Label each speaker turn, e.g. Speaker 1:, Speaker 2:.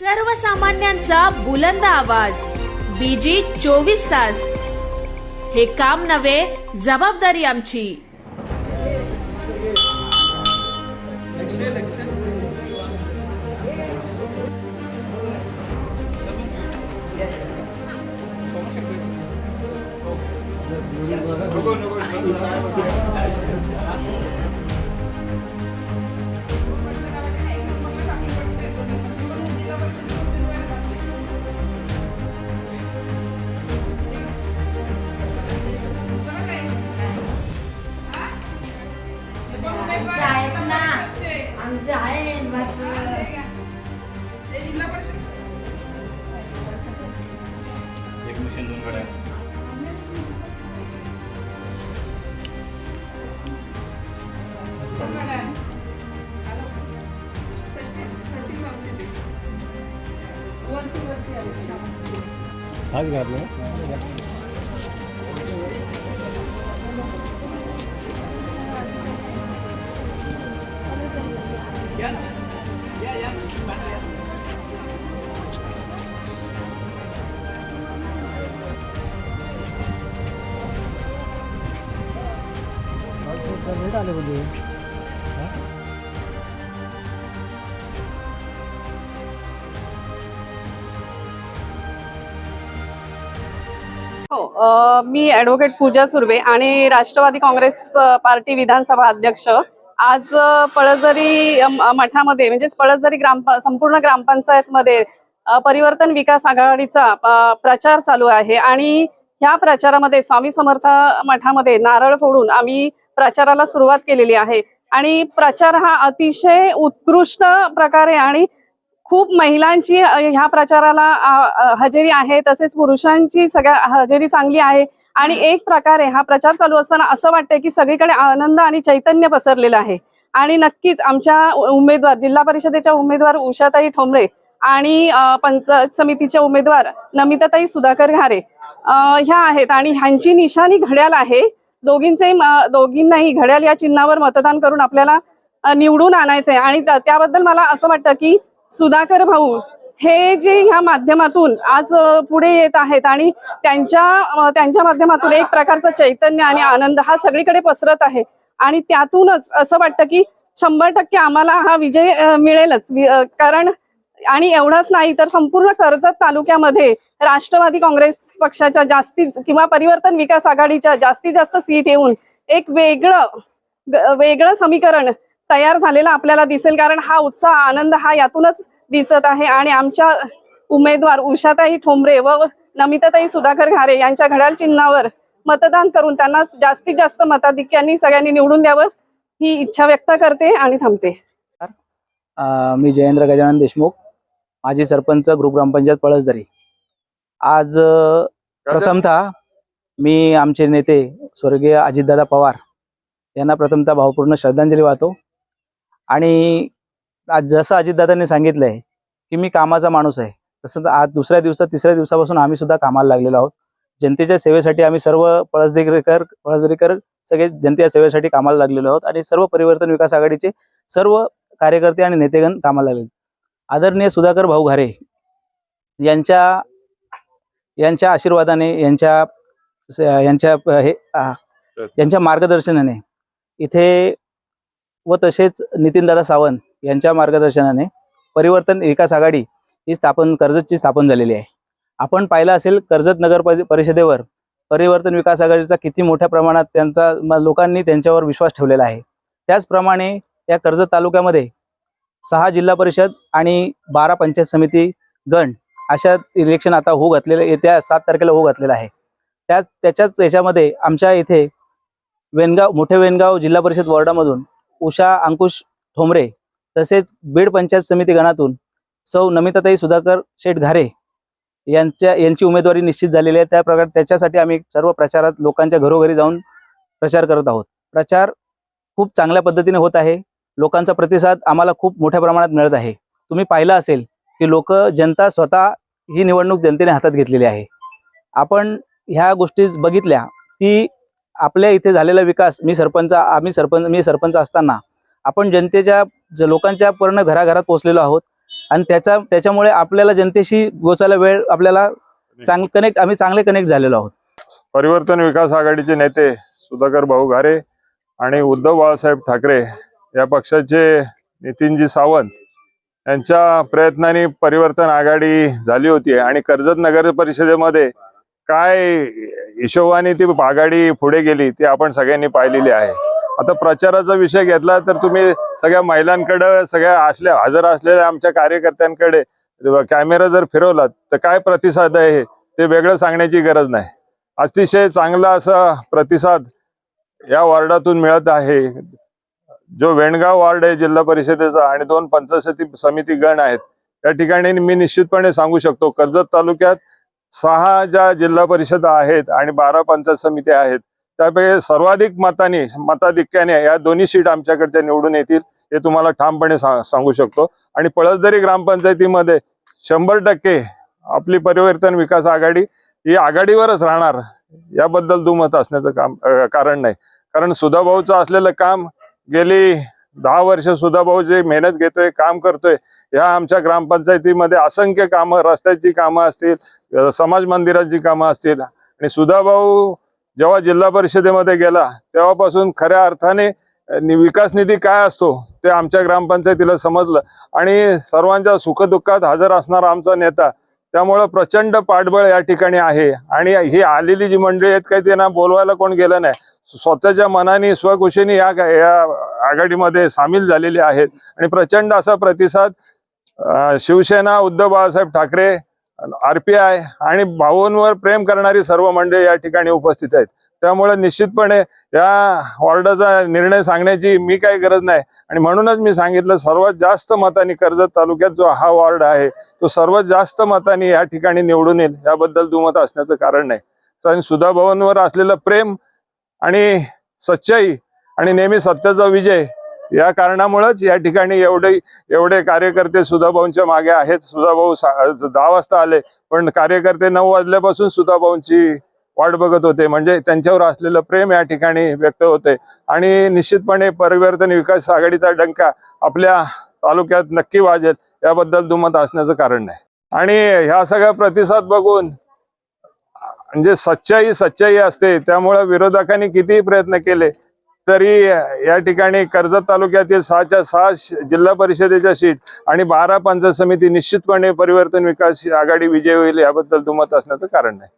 Speaker 1: सर्वसामान्यांचा बुलंद आवाज. बीजी चोवीस तास. हे काम नव्हे जबाबदारी आमची.
Speaker 2: आज घातलं भेट आले म्हणजे
Speaker 3: हो मी ॲडव्होकेट पूजा सुर्वे आणि राष्ट्रवादी काँग्रेस पार्टी विधानसभा अध्यक्ष. आज पळजरी पळसदरी मठामध्ये म्हणजेच पळसदरी ग्राम संपूर्ण ग्रामपंचायतमध्ये परिवर्तन विकास आघाडीचा प्रचार चालू आहे आणि ह्या प्रचारामध्ये स्वामी समर्थ मठामध्ये नारळ फोडून आम्ही प्रचाराला सुरुवात केलेली आहे. आणि प्रचार हा अतिशय उत्कृष्ट प्रकारे आणि खूप महिलांची ह्या प्रचाराला हजेरी आहे तसेच पुरुषांची सगळ्या हजेरी चांगली आहे. आणि एक प्रकारे हा प्रचार चालू असताना असं वाटतंय की सगळीकडे आनंद आणि चैतन्य पसरलेलं आहे. आणि नक्कीच आमच्या उमेदवार जिल्हा परिषदेच्या उमेदवार उषाताई ठोंबरे आणि पंचायत समितीच्या उमेदवार नमिताताई सुधाकर घारे ह्या आहेत. आणि ह्यांची निशाणी घड्याल आहे. दोघींचे दोघींनाही घड्याल या चिन्हावर मतदान करून आपल्याला निवडून आणायचंय. आणि त्याबद्दल मला असं वाटतं की सुधाकर भाऊ हे जे ह्या माध्यमातून आज पुढे येत आहेत आणि त्यांच्या त्यांच्या माध्यमातून एक प्रकारचं चैतन्य आणि आनंद हा सगळीकडे पसरत आहे. आणि त्यातूनच असं वाटतं की शंभर टक्के आम्हाला हा विजय मिळेलच. कारण आणि एवढंच नाही तर संपूर्ण कर्जत तालुक्यामध्ये राष्ट्रवादी काँग्रेस पक्षाच्या जास्तीत किंवा परिवर्तन विकास आघाडीच्या जास्तीत जास्त सीट येऊन एक वेगळं वेगळं समीकरण तयार झालेला आपल्याला दिसेल कारण हा उत्साह आनंद हा यातूनच दिसत आहे. आणि आमच्या उमेदवार उषाताई ठोंबरे व नमिताताई सुधाकर घारे यांच्या घड्याळ चिन्हावर मतदान करून त्यांना जास्तीत जास्त मताधिक्यांनी सगळ्यांनी निवडून द्यावं ही इच्छा व्यक्त करते आणि थांबते.
Speaker 4: मी जयेंद्र गजानन देशमुख माजी सरपंच ग्रुप ग्रामपंचायत पळसदरी. आज प्रथमतः मी आमचे नेते स्वर्गीय अजितदादा पवार यांना प्रथमतः भावपूर्ण श्रद्धांजली वाहतो. आणि जसं अजितदादांनी सांगितलंय की मी कामाचा माणूस आहे तसंच आज दुसऱ्या दिवसात तिसऱ्या दिवसापासून आम्ही सुद्धा कामाला लागलेलो आहोत. जनतेच्या सेवेसाठी आम्ही सर्व पळसदरीकर पळसदरीकर सगळे जनतेच्या सेवेसाठी कामाला लागलेलो आहोत आणि सर्व परिवर्तन विकास आघाडीचे सर्व कार्यकर्ते आणि नेतेगण कामाला लागले आदरणीय सुधाकर भाऊ घारे यांच्या यांच्या आशीर्वादाने यांच्या यांच्या हे यांच्या मार्गदर्शनाने इथे व तसेच नितीनदादा सावंत यांच्या मार्गदर्शनाने परिवर्तन विकास आघाडी ही स्थापन कर्जतची स्थापन झालेली आहे. आपण पाहिलं असेल कर्जत नगर परि- परिषदेवर परिवर्तन विकास आघाडीचा किती मोठ्या प्रमाणात त्यांचा म- लोकांनी त्यांच्यावर विश्वास ठेवलेला आहे. त्याचप्रमाणे या कर्जत तालुक्यामध्ये सहा जिल्हा परिषद आणि बारा पंचायत समिती गण अशा इलेक्शन आता होऊ घातलेलं येत्या सात तारखेला होऊ घातलेलं आहे. त्या त्याच्याच याच्यामध्ये आमच्या इथे वेनगाव मोठे वेनगाव जिल्हा परिषद वॉर्डामधून उषा अंकुश ठोंबरे तसेच बीड पंचायत समिती गणातून सौ नमिताताई सुधाकर शेठ घारे यांच्या यांची उमेदवारी निश्चित झालेली आहे. त्या प्रकार त्याच्यासाठी आम्ही सर्व प्रचारात लोकांच्या घरोघरी जाऊन प्रचार करत आहोत. प्रचार खूप चांगल्या पद्धतीने होत आहे. लोकांचा प्रतिसाद आम्हाला खूप मोठ्या प्रमाणात मिळत आहे. तुम्ही पाहिलं असेल की लोक जनता स्वतः ही निवडणूक जनतेने हातात घेतलेली आहे. आपण ह्या गोष्टी बघितल्या की आपल्या इथे झालेला विकास मी सरपंच आम्ही सरपंच मी सरपंच असताना आपण जनतेच्या ज- लोकांच्या पूर्ण घराघरात पोहोचलेलो आहोत. आणि त्याचा त्याच्यामुळे आपल्याला जनतेशी बोचायला वेळ आपल्याला चांग कनेक्ट आम्ही चांगले कनेक्ट झालेलो आहोत.
Speaker 2: परिवर्तन विकास आघाडीचे नेते सुधाकर भाऊ घारे आणि उद्धव बाळासाहेब ठाकरे या पक्षाचे नितीनजी सावंत यांच्या प्रयत्नांनी परिवर्तन आघाडी झाली होती. आणि कर्जत नगर परिषदेमध्ये काय हिशोबाने ती आघाडी पुढे गेली ती आपण सगळ्यांनी पाहिलेली आहे. आता प्रचाराचा विषय घेतला तर तुम्ही सगळ्या महिलांकडे सगळ्या असल्या हजर असलेल्या आमच्या कार्यकर्त्यांकडे कॅमेरा जर फिरवला तर काय प्रतिसाद आहे ते वेगळं सांगण्याची गरज नाही. अतिशय चांगला असा प्रतिसाद या वॉर्डातून मिळत आहे. जो वेणगाव वॉर्ड आहे जिल्हा परिषदेचा आणि दोन पंचायत समिती गण आहेत. या ठिकाणी मी निश्चितपणे सांगू शकतो कर्जत तालुक्यात सहा ज्या जिल्हा परिषद आहेत आणि बारा पंचायत समित्या आहेत त्यापैकी सर्वाधिक मताने मताधिक्याने या दोन्ही सीट आमच्याकडच्या निवडून येतील हे तुम्हाला ठामपणे सांगू शकतो. आणि पळसदरी ग्रामपंचायतीमध्ये शंभर टक्के आपली परिवर्तन विकास आघाडी ही आघाडीवरच राहणार याबद्दल दुमत असण्याचं काम कारण नाही. कारण सुधाभाऊचं असलेलं काम गेली दहा वर्ष सुधाभाऊ जे मेहनत घेतोय काम करतोय ह्या आमच्या ग्रामपंचायतीमध्ये असंख्य कामं रस्त्याची कामं असतील समाज मंदिराची कामं असतील आणि सुधाभाऊ जेव्हा जिल्हा परिषदेमध्ये गेला तेव्हापासून खऱ्या अर्थाने विकास निधी काय असतो ते आमच्या ग्रामपंचायतीला समजलं. आणि सर्वांच्या सुखदुःखात हजर असणारा आमचा नेता त्यामुळं प्रचंड पाठबळ या ठिकाणी आहे. आणि ही आलेली जी मंडळी आहेत काही त्यांना बोलवायला कोण गेलं नाही. स्वतःच्या मनाने स्वखुशीने या या आघाडीमध्ये सामील झालेले आहेत. आणि प्रचंड असा प्रतिसाद शिवसेना उद्धव बाळासाहेब ठाकरे आरपीआय आणि भाऊंवर प्रेम करणारी सर्व मंडळी या ठिकाणी उपस्थित आहेत. त्यामुळे निश्चितपणे या वॉर्डाचा निर्णय सांगण्याची मी काही गरज नाही. आणि म्हणूनच मी सांगितलं सर्वात जास्त मतांनी कर्जत तालुक्यात जो हा वॉर्ड आहे तो सर्वात जास्त मतांनी या ठिकाणी निवडून येईल. याबद्दल दुमत असण्याचं कारण नाही. आणि सुधा भवनवर असलेलं प्रेम आणि सच्चाई आणि नेहमी सत्याचा विजय या कारणामुळेच या ठिकाणी एवढे एवढे कार्यकर्ते सुधाभाऊंच्या मागे आहेत. सुधाभाऊ दहा वाजता आले पण कार्यकर्ते नऊ वाजल्यापासून सुधाभाऊंची वाट बघत होते. म्हणजे त्यांच्यावर असलेलं प्रेम या ठिकाणी व्यक्त होते. आणि निश्चितपणे परिवर्तन विकास आघाडीचा डंका आपल्या तालुक्यात नक्की वाजेल याबद्दल दुमत असण्याचं कारण नाही. आणि ह्या सगळ्या प्रतिसाद बघून म्हणजे सच्चाई सच्चाई असते. त्यामुळे विरोधकांनी कितीही प्रयत्न केले तरी या ठिकाणी कर्जत तालुक्यातील सहाच्या सहा जिल्हा परिषदेच्या सीट आणि बारा पंचायत समिती निश्चितपणे परिवर्तन विकास आघाडी विजय होईल याबद्दल दुमत असण्याचं कारण नाही.